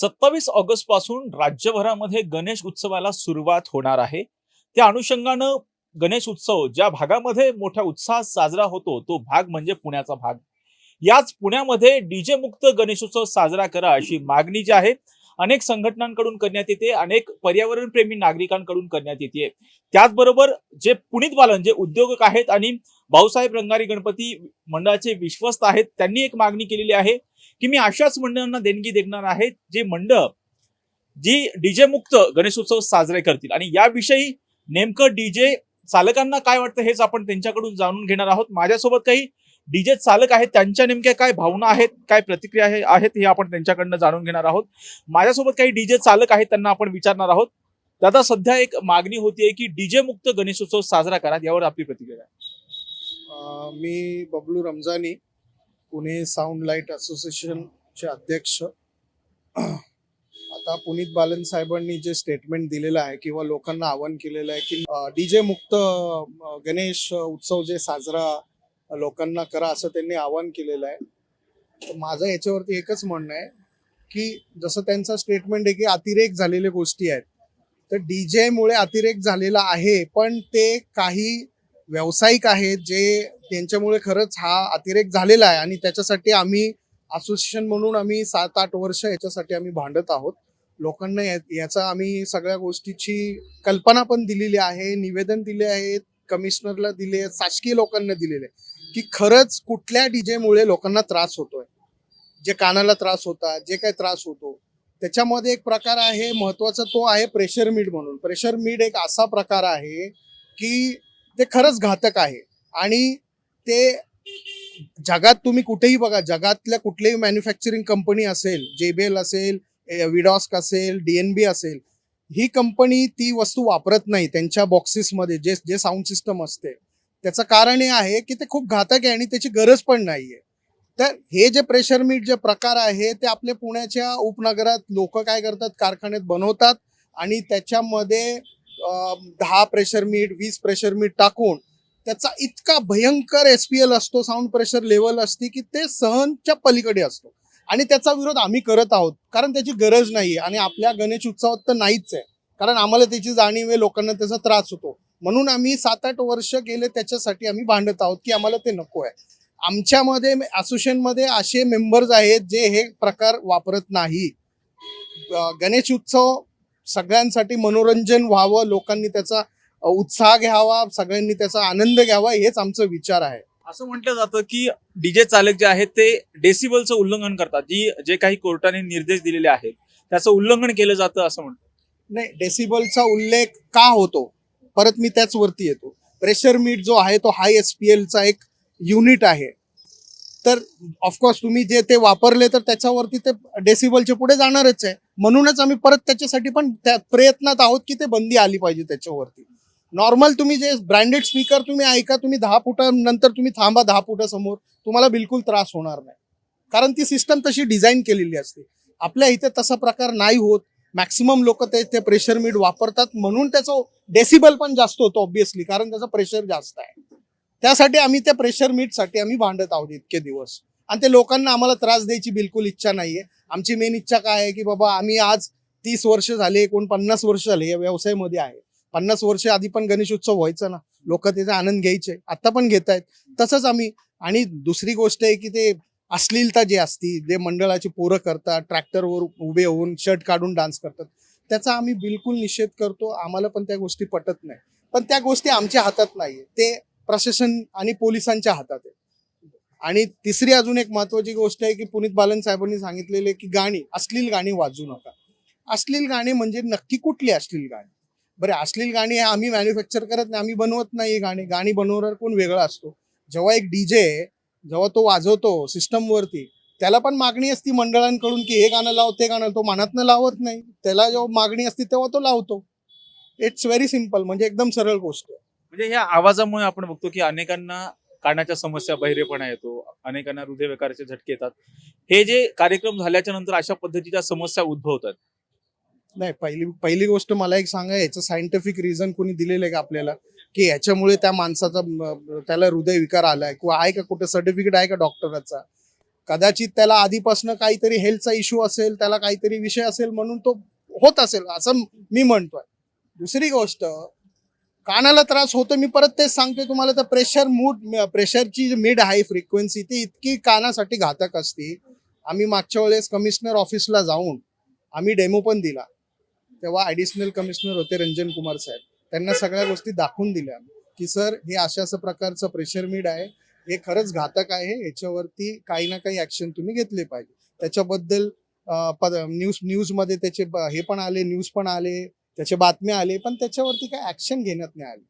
सत्तावीस ऑगस्टपासून राज्यभरामध्ये गणेश उत्सवाला सुरुवात होणार आहे. त्या अनुषंगानं गणेश उत्सव ज्या भागामध्ये मोठ्या उत्साहात साजरा होतो तो भाग म्हणजे पुण्याचा भाग. याच पुण्यामध्ये डीजे मुक्त गणेशोत्सव साजरा करा अशी मागणी जी आहे अनेक संघटनांकडून करण्यात येते अनेक पर्यावरणप्रेमी नागरिकांकडून करण्यात येते. त्याचबरोबर जे पुनीत बालन जे उद्योजक आहेत आणि भाऊसाहेब रंगारी गणपती मंडळाचे विश्वस्त आहेत त्यांनी एक मागणी केलेली आहे की मी अशाच मंडळांना देणगी देणार आहे जे मंडळ जी डीजे मुक्त गणेशोत्सव साजरे करतील. आणि याविषयी नेमकं डीजे चालकांना काय वाटतं हेच आपण त्यांच्याकडून जाणून घेणार आहोत. माझ्यासोबत काही डीजे चालक आहेत त्यांच्या नेमक्या काय भावना आहेत काय प्रतिक्रिया आहेत हे आपण त्यांच्याकडनं जाणून घेणार आहोत. माझ्यासोबत काही डीजे चालक आहेत त्यांना आपण विचारणार आहोत. दादा सध्या एक मागणी होतीये की डीजे मुक्त गणेशोत्सव साजरा करा यावर आपली प्रतिक्रिया आहे. मी बबलू रमजानी पुणे साऊंड लाइट असोसिएशनचे अध्यक्ष. आता पुनीत बालन साहेबांनी जे स्टेटमेंट दिलेलं आहे किंवा लोकांना आवाहन केलेलं आहे की डीजे मुक्त गणेश उत्सव जे साजरा लोकांना करा असं त्यांनी आवाहन केलेलं आहे. माझं याच्यावरती एकच म्हणणं आहे की जसं त्यांचं स्टेटमेंट आहे की अतिरेक झालेल्या गोष्टी आहेत. तर डीजे मुळे अतिरेक झालेला आहे पण ते काही व्यावसायिक आहेत जे त्यांच्यामुळे खरंच हा अतिरेक झालेला आहे आणि त्याच्यासाठी आम्ही असोसिएशन म्हणून आम्ही सात आठ वर्ष याच्यासाठी आम्ही भांडत आहोत. लोकांना याचा आम्ही सगळ्या गोष्टीची कल्पना पण दिलेली आहे निवेदन दिले आहेत कमिशनरला दिले आहेत शासकीय लोकांना दिलेले आहे की खरंच कुठल्या डीजेमुळे लोकांना त्रास होतोय? जे कानाला त्रास होता जे काही त्रास होतो. त्याच्यामध्ये एक प्रकार आहे महत्त्वाचा तो आहे प्रेशर मीड म्हणून. प्रेशर मीड एक असा प्रकार आहे की ते खरंच घातक आहे. आणि ते जगात तुम्ही कुठेही बघा जगातल्या कुठल्याही मॅन्युफॅक्चरिंग कंपनी असेल जेबेल असेल विडॉस्क असेल डीएनबी असेल ही कंपनी ती वस्तू वापरत नाही त्यांच्या बॉक्सेसमध्ये जे जे साऊंड सिस्टम असते. त्याचं कारण हे आहे की ते खूप घातक आहे आणि त्याची गरज पण नाहीये. तर हे जे प्रेशर मीट जे प्रकार आहे ते आपले पुण्याच्या उपनगरात लोक काय करतात? कारखान्यात बनवतात आणि त्याच्यामध्ये दहा प्रेशर मीट वीस प्रेशर मीट टाकून त्याचा इतका भयंकर एस पी एल असतो साऊंड प्रेशर लेवल असते की ते सहनच्या पलीकडे असतो. आणि त्याचा विरोध आम्ही करत आहोत. कारण त्याची गरज नाही आणि आपल्या गणेश उत्सवात तर नाहीच आहे. कारण आम्हाला त्याची जाणीव आहे लोकांना त्याचा त्रास होतो. म्हणून आम्ही सात आठ वर्ष गेले त्याच्यासाठी आम्ही भांडत आहोत की आम्हाला ते नको आहे. आमच्यामध्ये असोसिएशनमध्ये असे मेंबर्स आहेत जे हे प्रकार वापरत नाही. गणेश उत्सव सगळ्यांसाठी मनोरंजन व्हावं लोकांनी त्याचा उत्साह घ्यावा सगळ्यांनी त्याचा आनंद घ्यावा हेच आमचा विचार आहे. असं म्हटलं जातं की डीजे चालक जे आहेत ते डेसिबलचं उल्लंघन करतात जी जे काही कोर्टाने निर्देश दिलेले आहेत. त्याचं उल्लंघन केलं जातं असं म्हणतात नाही डेसिबलचा उल्लेख का होतो? परत मी त्याच वरती येतो. प्रेशर मीट जो आहे तो हाय एस पी एलचा एक युनिट आहे. तर ऑफकोर्स तुम्ही जे ते वापरले तर त्याच्यावरती ते डेसिबलचे पुढे जाणारच आहे. म्हणूनच आम्ही परत त्याच्यासाठी पण त्या प्रयत्नात आहोत की ते बंदी आली पाहिजे त्याच्यावरती. नॉर्मल तुम्ही जे ब्रँडेड स्पीकर तुम्ही ऐका तुम्ही दहा फुटानंतर तुम्ही थांबा दहा फुटासमोर तुम्हाला बिलकुल त्रास होणार नाही. कारण ती सिस्टम तशी डिझाईन केलेली असते. आपल्या इथे तसा प्रकार नाही होत. मॅक्सिमम लोक ते ते प्रेशर मीड वापरतात म्हणून त्याचं डेसिबल पण जास्त होतो ऑब्विसली कारण त्याचं प्रेशर जास्त आहे. त्यासाठी आम्ही त्या प्रेशर मीटसाठी आम्ही भांडत आहोत इतके दिवस. आणि ते लोकांना आम्हाला त्रास द्यायची बिलकुल इच्छा नाहीये. आमची मेन इच्छा काय आहे की बाबा आम्ही आज तीस वर्ष झाले कोण पन्नास वर्ष झाले या व्यवसायामध्ये आहे. पन्नास वर्ष आधी पण गणेश उत्सव व्हायचा ना. लोक त्याचा आनंद घ्यायचे. आता पण घेत आहेत तसंच आम्ही. आणि दुसरी गोष्ट आहे की ते अश्लीलता जी असती जे मंडळाची पोरं करतात ट्रॅक्टरवर उभे होऊन शर्ट काढून डान्स करतात त्याचा आम्ही बिलकुल निषेध करतो. आम्हाला पण त्या गोष्टी पटत नाही. पण त्या गोष्टी आमच्या हातात नाहीये. ते प्रशासन आणि पोलिसांच्या हातात आहे. आणि तिसरी अजून एक महत्वाची गोष्ट आहे की पुनीत बालन साहेबांनी सांगितलेले की गाणी अश्लील गाणी वाजू नका. अश्लील गाणी म्हणजे नक्की कुठली अश्लील गाणी? बरे अश्लील गाणी हे आम्ही मॅन्युफॅक्चर करत नाही आम्ही बनवत नाही गाणी. गाणी बनवणार कोण वेगळा असतो. जेव्हा एक डीजे जेव्हा तो वाजवतो सिस्टम वरती त्याला पण मागणी असती मंडळांकडून की हे गाणं लाव ते गाणं तो मनातनं लावत नाही. त्याला जेव्हा मागणी असते तेव्हा तो लावतो. इट्स व्हेरी सिंपल म्हणजे एकदम सरळ गोष्ट. आहे म्हणजे ह्या आवाजामुळे आपण बघतो की अनेकांना कानाच्या समस्या बहिरेपणा येतो अनेकांना हृदयविकाराचे झटके येतात. हे जे कार्यक्रम झाल्याच्यानंतर अशा पद्धतीच्या समस्या उद्भवतात? नाही पहिली पहिली गोष्ट मला एक सांगा याचं सायंटिफिक रिझन कोणी दिलेलं आहे का आपल्याला? की ह्याच्यामुळे त्या माणसाचा त्याला हृदय विकार आलाय किंवा आहे का कुठे सर्टिफिकेट आहे का डॉक्टरचा कदाचित त्याला आधीपासून काहीतरी हेल्थचा इश्यू असेल त्याला काहीतरी विषय असेल म्हणून तो होत असेल असं मी म्हणतोय. दुसरी गोष्ट कानाला त्रास होतो मी परत तेच सांगतोय तुम्हाला तर प्रेशर मूड प्रेशरची जी मिड हाय फ्रिक्वेन्सी ती इतकी कानासाठी घातक असते. आम्ही मागच्या वेळेस कमिशनर ऑफिसला जाऊन आम्ही डेमो पण दिला. तेव्हा ॲडिशनल कमिशनर होते रंजन कुमार साहेब. त्यांना सगळ्या गोष्टी दाखवून दिल्या. की सर हे अशा असं प्रकारचं प्रेशर मीड आहे. हे खरंच घातक आहे. याच्यावरती काही ना काही ऍक्शन तुम्ही घेतले पाहिजे. त्याच्याबद्दल न्यूज न्यूजमध्ये त्याचे हे पण आले न्यूज पण आले त्याचे बातम्या आले पण त्याच्यावरती काही ऍक्शन घेण्यात नाही आली.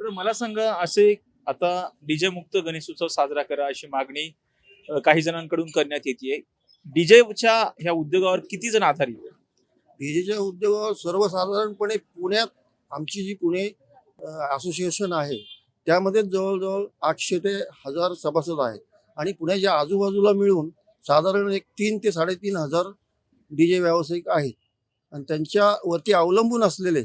तर मला सांगा असे आता डीजे मुक्त गणेशोत्सव साजरा करा अशी मागणी काही जणांकडून करण्यात येते डीजेच्या ह्या उद्योगावर किती जण आधारित? डीजेच्या उद्योगावर सर्वसाधारणपणे पुण्यात आमची जी पुणे असोसिएशन आहे त्यामध्ये जवळजवळ आठशे ते हजार सभासद आहेत. आणि पुण्याच्या आजूबाजूला मिळून साधारण एक तीन ते साडेतीन हजार डी जे व्यावसायिक आहेत. आणि त्यांच्यावरती अवलंबून असलेले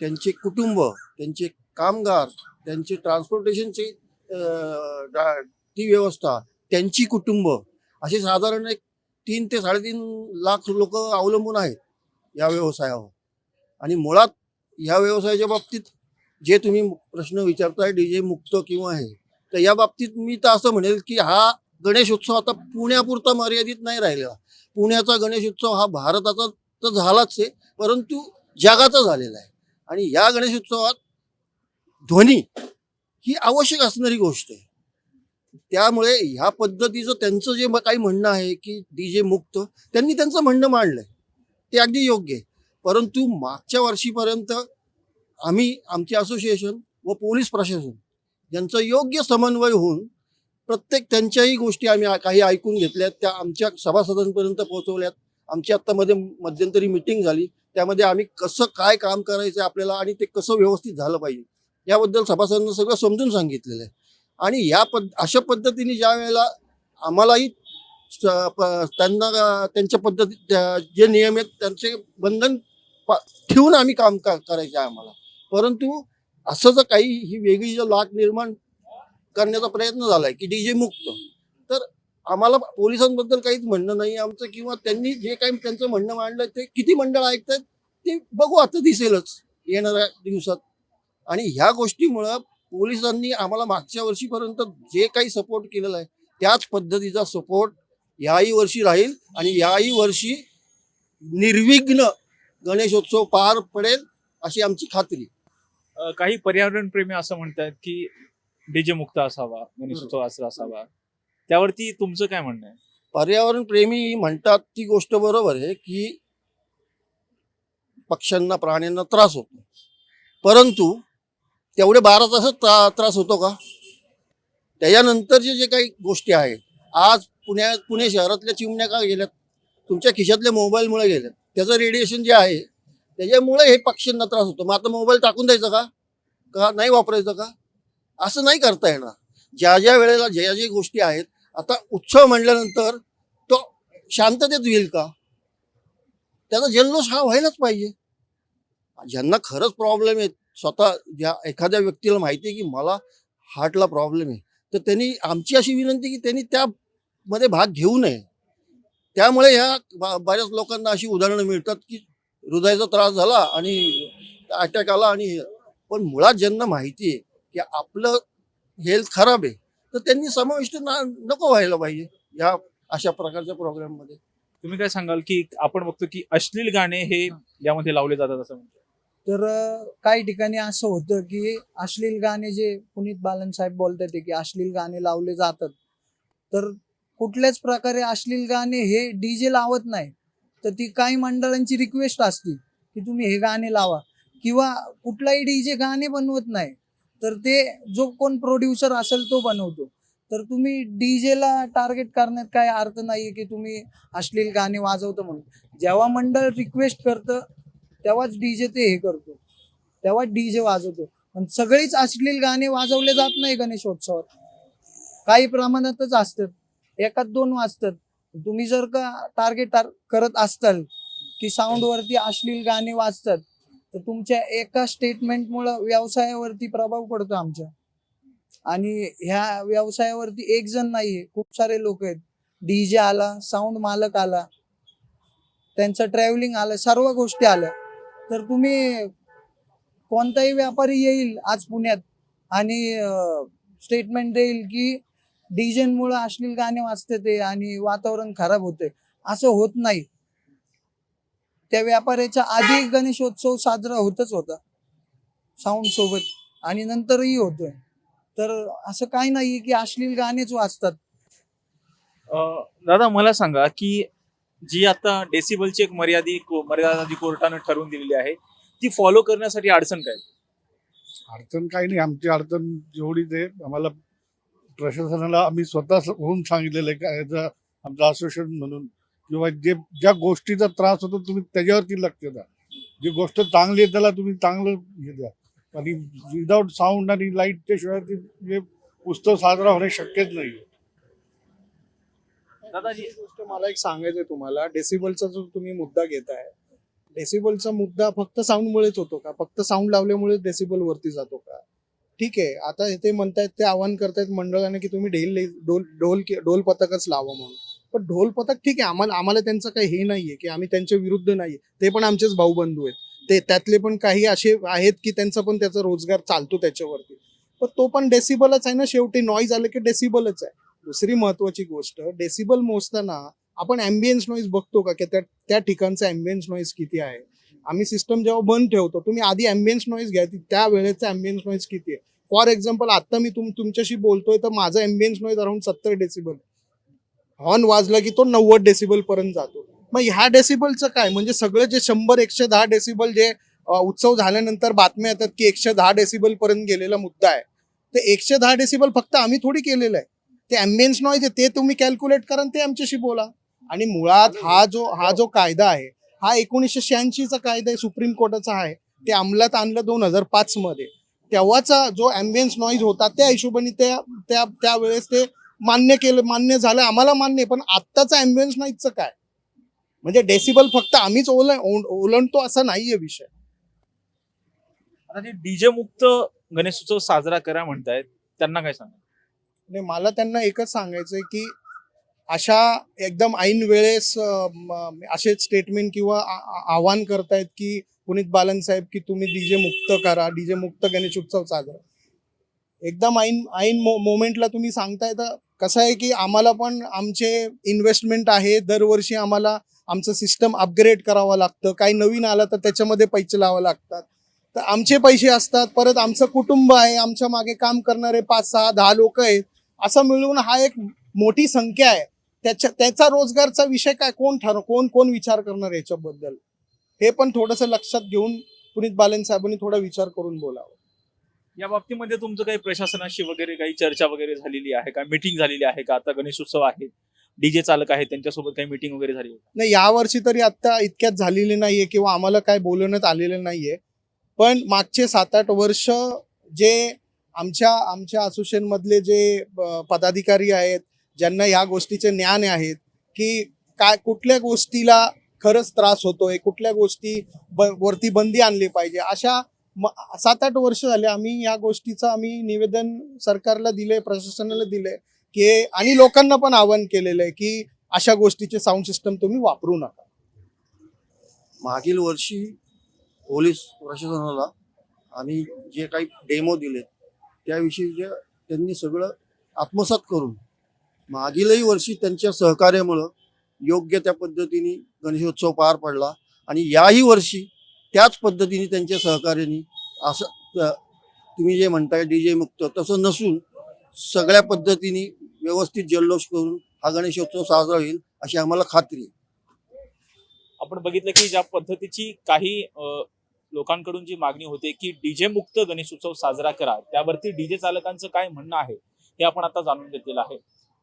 त्यांचे कुटुंब त्यांचे कामगार त्यांचे ट्रान्सपोर्टेशनची ती व्यवस्था त्यांची कुटुंब असे साधारण एक तीन ते साडेतीन लाख लोक अवलंबून आहेत या व्यवसायावर. आणि मुळात या व्यवसायाच्या बाबतीत जे तुम्ही प्रश्न विचारताय डी जे मुक्त किंवा हे तर या बाबतीत मी तर असं म्हणेल की हा गणेशोत्सव आता पुण्यापुरता मर्यादित नाही राहिलेला. पुण्याचा गणेशोत्सव हा भारताचा तर झालाच आहे परंतु जगाचा झालेला आहे. आणि या गणेशोत्सवात ध्वनी ही आवश्यक असणारी गोष्ट आहे. त्यामुळे ह्या पद्धतीचं त्यांचं जे काही म्हणणं आहे की डी जे मुक्त त्यांनी त्यांचं म्हणणं मांडलंय. ते अगदी योग्य आहे. परंतु मागच्या वर्षीपर्यंत आम्ही आमचे असोसिएशन व पोलीस प्रशासन यांचं योग्य समन्वय होऊन प्रत्येक त्यांच्याही गोष्टी आम्ही काही ऐकून घेतल्यात त्या आमच्या सभासदांपर्यंत पोहोचवल्यात. आमची आत्तामध्ये मध्यंतरी मिटिंग झाली. त्यामध्ये आम्ही कसं काय काम करायचं आहे आपल्याला आणि ते कसं व्यवस्थित झालं पाहिजे याबद्दल सभासदांना सगळं समजून सांगितलेलं आहे. आणि या पद अशा पद्धतीने ज्या वेळेला आम्हालाही त्यांना त्यांच्या पद्धती जे नियम आहेत त्यांचे बंधन ठेवून आम्ही काम का- करायचे आहे आम्हाला. परंतु असं जर काही ही वेगळी जर लाट निर्माण करण्याचा प्रयत्न झालाय की डीजे मुक्त तर आम्हाला पोलिसांबद्दल काहीच म्हणणं नाही आमचं किंवा त्यांनी जे काही त्यांचं म्हणणं मांडलं ते किती मंडळ ऐकतात ते बघू आता दिसेलच येणाऱ्या दिवसात. आणि ह्या गोष्टीमुळं पोलिसांनी आम्हाला मागच्या वर्षीपर्यंत जे काही सपोर्ट केलेला आहे त्याच पद्धतीचा सपोर्ट याही वर्षी राहील आणि याही वर्षी निर्विघ्न गणेशोत्सव पार पडेल अशी आमची खात्री. काही पर्यावरण प्रेमी असं म्हणतात की डीजे मुक्त असावा गणेशोत्सव असं असावा. त्यावरती तुमचं काय म्हणणं आहे? पर्यावरण प्रेमी म्हणतात ती गोष्ट बरोबर आहे की पक्ष्यांना प्राण्यांना त्रास होतो. परंतु तेवढे बारा तासच त्रा त्रास होतो का? त्याच्यानंतरचे जे काही गोष्टी आहेत आज पुण्या पुणे शहरातल्या चिमण्या का गेल्यात? तुमच्या खिशातल्या मोबाईलमुळे गेल्यात. त्याचं रेडिएशन जे आहे त्याच्यामुळे हे पक्ष्यांना त्रास होतो. मग आता मोबाईल टाकून द्यायचा का? का नाही वापरायचं का? असं नाही करता येणार. ज्या ज्या वेळेला ज्या ज्या गोष्टी आहेत आता उत्सव म्हणल्यानंतर तो शांततेत होईल का? त्याचा जल्लोष हा व्हायलाच पाहिजे. ज्यांना खरंच प्रॉब्लेम आहे स्वतः ज्या एखाद्या व्यक्तीला माहिती आहे की मला हार्टला प्रॉब्लेम आहे तर त्यांनी आमची अशी विनंती की त्यांनी त्यामध्ये भाग घेऊ नये. त्यामुळे ह्या बऱ्याच लोकांना अशी उदाहरणं मिळतात की हृदयाचा त्रास झाला आणि अटॅक आला आणि. पण मुळात ज्यांना माहिती आहे की आपलं हेल्थ खराब आहे तर त्यांनी समाविष्ट ना नको व्हायला पाहिजे या अशा प्रकारच्या प्रोग्राममध्ये तुम्ही काय सांगाल की आपण बघतो की अश्लील गाणे हे यामध्ये लावले जातात असं म्हणतात. तर काही ठिकाणी असं होतं की अश्लील गाणे जे पुनीत बालन साहेब बोलतात की अश्लील गाणे लावले जातात. तर कुठल्याच प्रकारे अश्लील गाणे हे डी जे लावत नाही तर ती काही मंडळांची रिक्वेस्ट असते की तुम्ही हे गाणे लावा. किंवा कुठलाही डी जे गाणे बनवत नाही तर ते जो कोण प्रोड्युसर असेल तो बनवतो. तर तुम्ही डी जेला टार्गेट करण्यात काय अर्थ नाही की तुम्ही अश्लील गाणे वाजवतो म्हणून. जेव्हा मंडळ रिक्वेस्ट करतं तेव्हाच डी जे ते हे करतो. तेव्हा डीजे वाजवतो. पण सगळीच अश्लील गाणे वाजवले जात नाही गणेशोत्सवात. काही प्रमाणातच असतात. एकात दोन वाजतात. तुम्ही जर का टार्गेट करत असताल की साऊंडवरती अश्लील गाणे वाजतात तर तुमच्या एका स्टेटमेंटमुळं व्यवसायावरती प्रभाव पडतो आमच्या. आणि ह्या व्यवसायावरती एक जण नाहीये खूप सारे लोक आहेत. डीजे आला साऊंड मालक आला त्यांचं ट्रॅव्हलिंग आलं सर्व गोष्टी आल्या. तर तुम्ही कोणताही व्यापारी येईल आज पुण्यात आणि स्टेटमेंट देईल की डीजेमुळे अश्लील गाणे वाजते ते आणि वातावरण खराब होते असं होत नाही. त्या व्यापाऱ्याच्या आधी गणेशोत्सव साजरा होतच होता. साऊंड सोबत. आणि नंतरही होतोय. तर असं काही नाही की अश्लील गाणेच वाजतात. अं, दादा मला सांगा की जी आता डेसिबलची एक मर्यादी मर्यादा जी कोर्टानं ठरवून दिलेली आहे ती फॉलो करण्यासाठी अडचण काय? अडचण काही नाही. आमची अडचण जेवढी ते आम्हाला प्रशासनाला आम्ही स्वतः होऊन सांगितलेलं आहे का याचा आमचं असोसिएशन म्हणून किंवा जे ज्या गोष्टीचा त्रास होतो तुम्ही त्याच्यावरती लक्ष द्या. जी गोष्ट चांगली आहे त्याला तुम्ही चांगलं हे द्या. आणि विदाऊट साऊंड आणि लाईटच्या शिवाय ती जे उत्सव साजरा होणे शक्यच नाही गोष्ट मला एक सांगायचं आहे तुम्हाला. डेसिबलचा जो तुम्ही मुद्दा घेताय डेसिबलचा मुद्दा फक्त साऊंडमुळेच होतो का? फक्त साऊंड लावल्यामुळे डेसिबल वरती जातो का? ठीक आहे. आता ते म्हणतायत ते आवाहन करतायत मंडळाने की तुम्ही ढेल डोल डोल ढोल पथकच लावा म्हणून. पण ढोल पथक ठीक आहे आम्हाला आम्हाला त्यांचं काही हे नाहीये की आम्ही त्यांच्या विरुद्ध नाहीये. ते पण आमचेच भाऊबंधू आहेत. ते त्यातले पण काही असे आहेत की त्यांचा पण त्याचा रोजगार चालतो त्याच्यावरती. पण तो पण डेसिबलच आहे ना शेवटी. नॉईज आलं की डेसिबलच आहे. दुसरी महत्वाची गोष्ट डेसिबल मोजताना आपण ॲम्बियन्स नॉईज बघतो का? की त्या त्या ठिकाणचा ॲम्बियन्स नॉईज किती आहे? आम्ही सिस्टम जेव्हा बंद ठेवतो तुम्ही आधी ॲम्बियन्स नॉईज घ्या ती त्या वेळेचा ॲम्बियन्स नॉईज किती आहे? फॉर एक्झाम्पल आता मी तुम तुमच्याशी बोलतोय तर माझा ॲम्बियन्स नॉईज अराउंड सत्तर डेसिबल हॉर्न वाजला की तो नव्वद डेसिबल पर्यंत जातो. मग ह्या डेसिबलचं काय? म्हणजे सगळं जे शंभर एकशे दहा डेसिबल जे उत्सव झाल्यानंतर बातम्या येतात की एकशे दहा डेसिबल पर्यंत गेलेला मुद्दा आहे. ते एकशे दहा डेसिबल फक्त आम्ही थोडी केलेलं आहे. ते ॲम्बियन्स नॉईज आहे ते तुम्ही कॅल्क्युलेट करा ते आमच्याशी बोला. आणि मुळात हा जो हा जो कायदा आहे हा एकोणीसशे शहाऐंशीचा कायदा आहे सुप्रीम कोर्टाचा आहे. ते अंमलात आणलं दोन हजार पाच मध्ये. तेव्हाचा जो अँबियन्स नॉईज होता त्या हिशोबाने त्या त्या त्यावेळेस ते मान्य केलं मान्य झालं. आम्हाला मान्य आहे. पण आत्ताचा अँबियन्स नॉईजचं काय? म्हणजे डेसिबल फक्त आम्हीच ओल ओलांडतो असा नाहीये विषय. आता जे डीजे मुक्त गणेशोत्सव साजरा करा म्हणतायत त्यांना काय सांगा नाही मला त्यांना एकच सांगायचंय की अशा एकदम ऐन वेळेस असे स्टेटमेंट किंवा आव्हान आवाहन करतायत की पुनीत बालन साहेब की तुम्ही डीजे मुक्त करा डीजे मुक्त गणेश उत्सव साजरा. एकदम ऐन ऐन मो मोमेंटला तुम्ही सांगताय तर कसं आहे की आम्हाला पण आमचे इन्व्हेस्टमेंट आहे दरवर्षी आम्हाला आमचं सिस्टम अपग्रेड करावं लागतं. काही नवीन आलं तर त्याच्यामध्ये पैसे लावा लागतात. तर आमचे पैसे असतात परत आमचं कुटुंब आहे आमच्या मागे काम करणारे पाच सहा दहा लोक आहेत. असं मिळून हा एक मोठी संख्या आहे. त्याच्या त्याचा रोजगारचा विषय काय? कोण ठर कोण कोण विचार करणार याच्याबद्दल? हे पण थोडंसं लक्षात घेऊन पुनीत बालन साहेबांनी थोडा विचार करून बोलावं. या बाबतीमध्ये तुमचं काही प्रशासनाशी वगैरे काही चर्चा वगैरे झालेली आहे का? मीटिंग झालेली आहे का? आता गणेशोत्सव आहे. डीजे चालक आहेत त्यांच्यासोबत काही मीटिंग वगैरे झाली? नाही यावर्षी तरी आता इतक्यात झालेली नाहीये किंवा आम्हाला काय बोलवण्यात आलेलं नाहीये. पण मागचे सात आठ वर्ष जे आमच्या आमच्या असोसिएशन मधले जे पदाधिकारी आहेत ज्यांना या गोष्टीचे ज्ञान आहेत की काय कुठल्या गोष्टीला खरंच त्रास होतोय कुठल्या गोष्टी ब- वरती बंदी आणली पाहिजे अशा म- सात आठ वर्ष झाले आम्ही या गोष्टीचं आम्ही निवेदन सरकारला दिले प्रशासनाला दिले की आणि लोकांना पण आवाहन केलेलं आहे की अशा गोष्टीचे साऊंड सिस्टम तुम्ही वापरू नका. मागील वर्षी पोलीस प्रशासनाला आम्ही जे काही डेमो दिले त्याविषयी जे त्यांनी सगळं आत्मसात करून मागीलही वर्षी त्यांच्या सहकार्यामुळं योग्य त्या पद्धतीने गणेशोत्सव पार पडला आणि याही वर्षी त्याच पद्धतीने त्यांच्या सहकार्याने असं तुम्ही जे म्हणताय डी जे मुक्त तसं नसून सगळ्या पद्धतीने व्यवस्थित जल्लोष करून हा गणेशोत्सव साजरा होईल अशी आम्हाला खात्री आहे. आपण बघितलं की ज्या पद्धतीची काही लोकांकडून जी मागणी होते की डीजे मुक्त गणेशोत्सव साजरा करा त्यावरती डीजे चालकांचं काय म्हणणं आहे हे आपण आता जाणून घेतलेलं आहे.